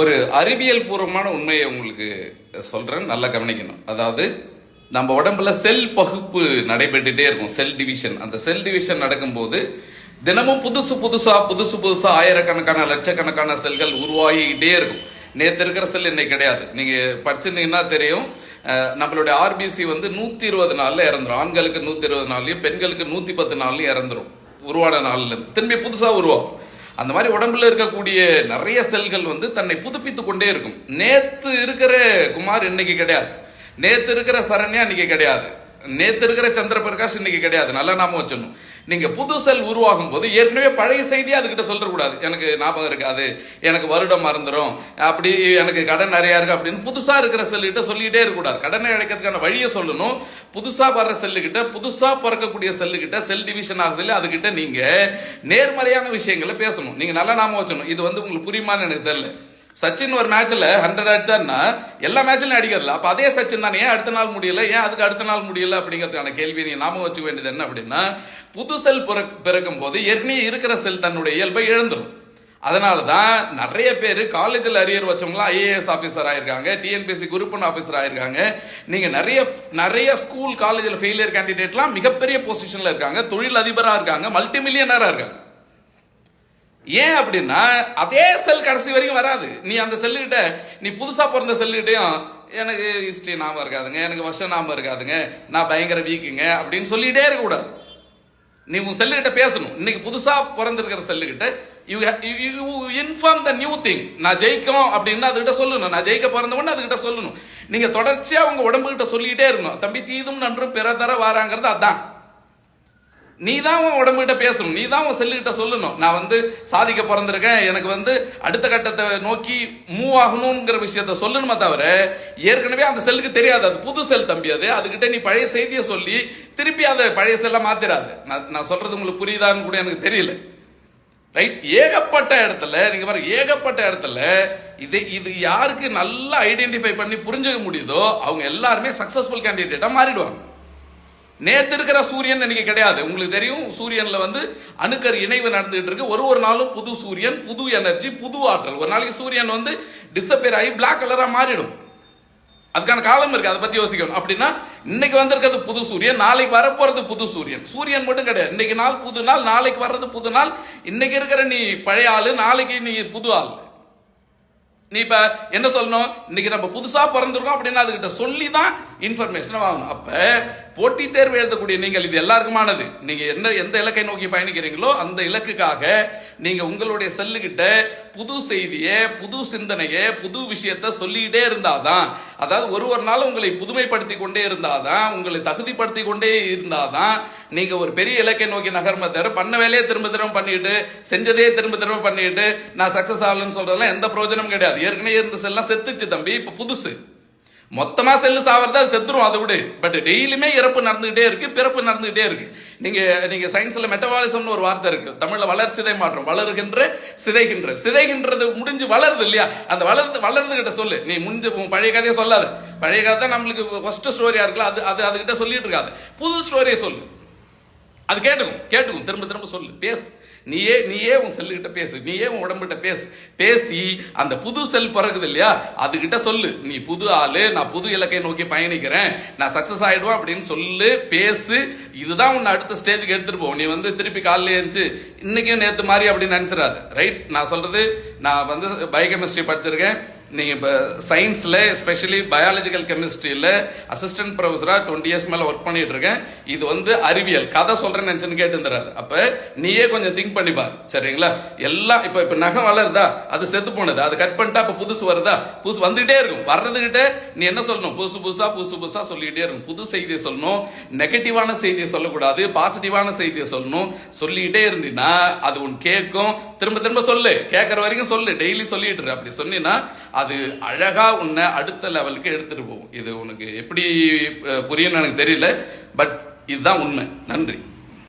ஒரு அறிவியல் பூர்வமான உண்மையை உங்களுக்கு சொல்கிறேன் நல்லா கவனிக்கணும். அதாவது நம்ம உடம்புல செல் பகுப்பு நடைபெற்றுட்டே இருக்கும் செல் டிவிஷன். அந்த செல் டிவிஷன் நடக்கும்போது தினமும் புதுசு புதுசாக புதுசு புதுசாக ஆயிரக்கணக்கான லட்சக்கணக்கான செல்கள் உருவாகிக்கிட்டே இருக்கும். நேற்று இருக்கிற செல் இன்னைக்கு கிடையாது. நீங்கள் படிச்சிருந்தீங்கன்னா தெரியும் நம்மளுடைய ஆர்பிசி வந்து நூற்றி இருபது நாளில் இறந்துரும். ஆண்களுக்கு நூற்றி இருபது நாள்லையும் பெண்களுக்கு நூற்றி பத்து நாள்லையும் இறந்துரும். உருவான நாள்லேருந்து திரும்பி புதுசாக உருவாகும். அந்த மாதிரி உடம்புல இருக்கக்கூடிய நிறைய செல்கள் வந்து தன்னை புதுப்பித்து கொண்டே இருக்கும். நேத்து இருக்கிற குமார் இன்னைக்கு கிடையாது. நேத்து இருக்கிற சரண்யா இன்னைக்கு கிடையாது. நேற்று இருக்கிற சந்திர பிரகாஷ் இன்னைக்கு கிடையாது. நல்லா நாம வச்சிடணும் நீங்க புது செல் உருவாகும் போது ஏற்கனவே பழைய செய்தியை அதுக்கிட்ட சொல்லக்கூடாது எனக்கு ஞாபகம் இருக்காது. எனக்கு வருடம் மறந்துடும் அப்படி எனக்கு கடன் நிறையா இருக்கு அப்படின்னு புதுசா இருக்கிற செல்லுகிட்ட சொல்லிட்டே இருக்கக்கூடாது. கடனை அடைக்கிறதுக்கான வழியை சொல்லணும். புதுசா வர்ற செல்லுகிட்ட புதுசா பிறக்கக்கூடிய செல்லுகிட்ட செல் டிவிஷன் ஆகுது இல்லை அதுகிட்ட நீங்க நேர்மறையான விஷயங்களை பேசணும். நீங்க நல்லா நாம வச்சணும் இது வந்து உங்களுக்கு புரியுமான்னு எனக்கு தெரியல. சச்சின் ஒரு மேட்ச்ல ஹண்ட்ரட் அடிச்சார்னா எல்லா மேட்ச்லயும் அடிக்கிறல. அப்ப அதே சச்சின் தானே. ஏன் அடுத்த நாள் முடியல? ஏன் அதுக்கு அடுத்த நாள் முடியல அப்படிங்கிறதுக்கான கேள்வி நீ நாம வச்சுக்க வேண்டியது என்ன அப்படின்னா புது செல் பிறக்கும் போது ஏற்கனவே இருக்கிற செல் தன்னுடைய இயல்பை இழந்துடும் அதனால தான் நிறைய பேர் காலேஜில் அரியர் வச்சவங்களாம் ஐஏஎஸ் ஆஃபீஸர் ஆயிருக்காங்க டிஎன்பிஎஸ்சி குரூப் ஒன் ஆஃபீஸர் ஆயிருக்காங்க. நீங்கள் நிறைய நிறைய ஸ்கூல் காலேஜில் ஃபெயிலியர் கேண்டிடேட்லாம் மிகப்பெரிய பொசிஷனில் இருக்காங்க தொழில் அதிபராக இருக்காங்க மல்டி மில்லியனராக இருக்காங்க. ஏன் அப்படின்னா அதே செல் கடைசி வரைக்கும் வராது. நீ அந்த செல்லுகிட்ட நீ புதுசாக பிறந்த செல்லுகிட்டையும் எனக்கு ஹிஸ்ட்ரி ஞாபகம் இருக்காதுங்க எனக்கு வருஷம் ஞாபகம் இருக்காதுங்க நான் பயங்கர வீக்குங்க அப்படின்னு சொல்லிகிட்டே இருக்கக்கூடாது. நீ உன் செல்லுகிட்ட பேசணும். இன்னைக்கு புதுசாக பிறந்திருக்கிற செல்லுகிட்ட you you inform the new thing நான் ஜெயிக்கும் அப்படின்னு அதுகிட்ட சொல்லணும். நான் ஜெயிக்க பிறந்தவொன்னு அதுகிட்ட சொல்லணும். நீங்கள் தொடர்ச்சியாக உங்கள் உடம்புகிட்ட சொல்லிக்கிட்டே இருக்கணும். தம்பி தீதும் நன்றும் பிற தர வாராங்கிறது அதான். நீ தான் உன் உடம்புகிட்ட பேசணும். நீ தான் உன் செல்லுகிட்ட சொல்லணும். நான் வந்து சாதிக்க பிறந்திருக்கேன். எனக்கு வந்து அடுத்த கட்டத்தை நோக்கி மூவ் ஆகணுங்கிற விஷயத்த சொல்லணுமே தவிர ஏற்கனவே அந்த செல்லுக்கு தெரியாது. அது புது செல் தம்பி அது. அதுகிட்ட நீ பழைய செய்தியை சொல்லி திருப்பி அதை பழைய செல்ல மாத்திராது. நான் நான் சொல்றது உங்களுக்கு புரியுதான்னு கூட எனக்கு தெரியல. ரைட் ஏகப்பட்ட இடத்துல நீங்க பாருங்க ஏகப்பட்ட இடத்துல இது இது யாருக்கு நல்லா ஐடென்டிஃபை பண்ணி புரிஞ்சுக்க முடியுதோ அவங்க எல்லாருமே சக்சஸ்ஃபுல் கேண்டிடேட்டா மாறிடுவாங்க. நேற்று இருக்கிற சூரியன் இன்னைக்கு கிடையாது. உங்களுக்கு தெரியும் சூரியன்ல வந்து அணுக்கர் இணைவு நடந்துகிட்டு இருக்கு. ஒரு ஒரு நாளும் புது சூரியன் புது எனர்ஜி புது ஆற்றல். ஒரு நாளைக்கு சூரியன் வந்து டிசப்பியர் ஆகி பிளாக் கலரா மாறிடும். அதுக்கான காலம் இருக்கு. அதை பத்தி யோசிக்கணும். அப்படின்னா இன்னைக்கு வந்திருக்கிறது புது சூரியன் நாளைக்கு வரப்போறது புது சூரியன். சூரியன் மட்டும் கிடையாது. இன்னைக்கு நாள் புது நாள் நாளைக்கு வர்றது புது நாள். இன்னைக்கு இருக்கிற நீ பழைய ஆளு நாளைக்கு நீ புது ஆள். நீ இப்ப என்ன சொல்லணும்? இன்னைக்கு நம்ம புதுசா பிறந்திருக்கோம் அப்படின்னா அதுகிட்ட சொல்லி தான் இன்ஃபர்மேஷன் வாங்கணும். அப்ப போட்டித் தேர்வு எழுதக்கூடிய நீங்கள் இது எல்லாருக்குமானது. நீங்க என்ன எந்த இலக்கை நோக்கி பயணிக்கிறீங்களோ அந்த இலக்குக்காக நீங்க உங்களுடைய செல்லுகிட்ட புது செய்தியை புது சிந்தனையை புது விஷயத்த சொல்லிக்கிட்டே இருந்தாதான் அதாவது ஒரு ஒரு நாளும் உங்களை புதுமைப்படுத்தி கொண்டே இருந்தாதான் உங்களை தகுதிப்படுத்தி கொண்டே இருந்தாதான் நீங்க ஒரு பெரிய இலக்கை நோக்கி நகர்ம தர பண்ண வேலையை திரும்ப திரும்ப பண்ணிட்டு செஞ்சதே திரும்ப திரும்ப பண்ணிட்டு நான் சக்சஸ் ஆகலன்னு சொல்றதெல்லாம் எந்த பிரயோஜனம் கிடையாது. ஏற்கனவே இருந்த செல்லாம் செத்துச்சு தம்பி இப்ப புதுசு. மொத்தமா செல்லு சாவறதா அது செத்துரும் அதை விடு. பட் டெய்லியுமே இறப்பு நடந்துகிட்டே இருக்கு பிறப்பு நடந்துகிட்டே இருக்கு. நீங்க நீங்க சயின்ஸ்ல மெட்டபாலிசம்னு ஒரு வார்த்தை இருக்கு. தமிழ்ல வளர் சிதை மாற்றம் வளருகின்ற சிதைகின்ற. சிதைகின்றது முடிஞ்சு வளருது இல்லையா? அந்த வளர்ந்து வளர்ந்து கிட்ட சொல்லு. நீ முடிஞ்ச பழைய கதையை சொல்லாத. பழைய கதை தான் நம்மளுக்கு ஃபர்ஸ்ட் ஸ்டோரியா இருக்குல்ல அது அது அதுகிட்ட சொல்லிட்டு இருக்காது. புது ஸ்டோரியை சொல்லு. அது கேட்டுக்கும் கேட்டுக்கும். திரும்ப திரும்ப சொல்லு. பேசு. நீயே நீயே உன் செல்லுகிட்ட பேசு. நீயே உன் உடம்புகிட்ட பேசு. பேசி அந்த புது செல் பிறகுது இல்லையா? அதுகிட்ட சொல்லு. நீ புது ஆளு நான் புது இலக்கை நோக்கி பயணிக்கிறேன். நான் சக்சஸ் ஆயிடுவேன் அப்படின்னு சொல்லு பேசு. இதுதான் உன்னை அடுத்த ஸ்டேஜுக்கு எடுத்துட்டு போவோம். நீ வந்து திருப்பி காலையில எழுந்துச்சு இன்னைக்கும் நேற்று மாதிரி அப்படின்னு நினச்சிடாது. ரைட் நான் சொல்றது நான் வந்து பயோகெமிஸ்ட்ரி படிச்சிருக்கேன். நீங்கள் இப்போ சயின்ஸில் எஸ்பெஷலி பயாலஜிக்கல் கெமிஸ்ட்ரியில் அசிஸ்டன்ட் ப்ரொஃபஸராக டுவெண்ட்டி இயர்ஸ் மேலே ஒர்க் பண்ணிட்டு இருக்கேன் இது வந்து அறிவியல். கதை சொல்கிறேன்னு நினைச்சுன்னு கேட்டுருந்துறாரு அப்போ நீயே கொஞ்சம் திங்க் பண்ணி சரிங்களா? எல்லாம் இப்போ இப்போ நகம் வளருதா? அது செத்து போனது? அது கட் பண்ணிட்டா இப்போ புதுசு வருதா? புதுசு வந்துகிட்டே இருக்கும். வர்றதுக்கிட்டே நீ என்ன சொல்லணும்? புதுசு புதுசாக புதுசு புதுசாக சொல்லிக்கிட்டே இருக்கும். புது செய்தியை சொல்லணும். நெகட்டிவான செய்தியை சொல்லக்கூடாது. பாசிட்டிவான செய்தியை சொல்லணும். சொல்லிக்கிட்டே இருந்தீங்கன்னா அது உன் கேட்கும் திரும்ப திரும்ப சொல்லு. கேட்குற வரைக்கும் சொல்லு. டெய்லி சொல்லிட்டு அப்படி சொன்னீங்கன்னா அது அழகாக உன்னை அடுத்த லெவலுக்கு எடுத்துகிட்டு போகும். இது உனக்கு எப்படி புரியும்னு எனக்கு தெரியல பட் இதுதான் உண்மை. நன்றி.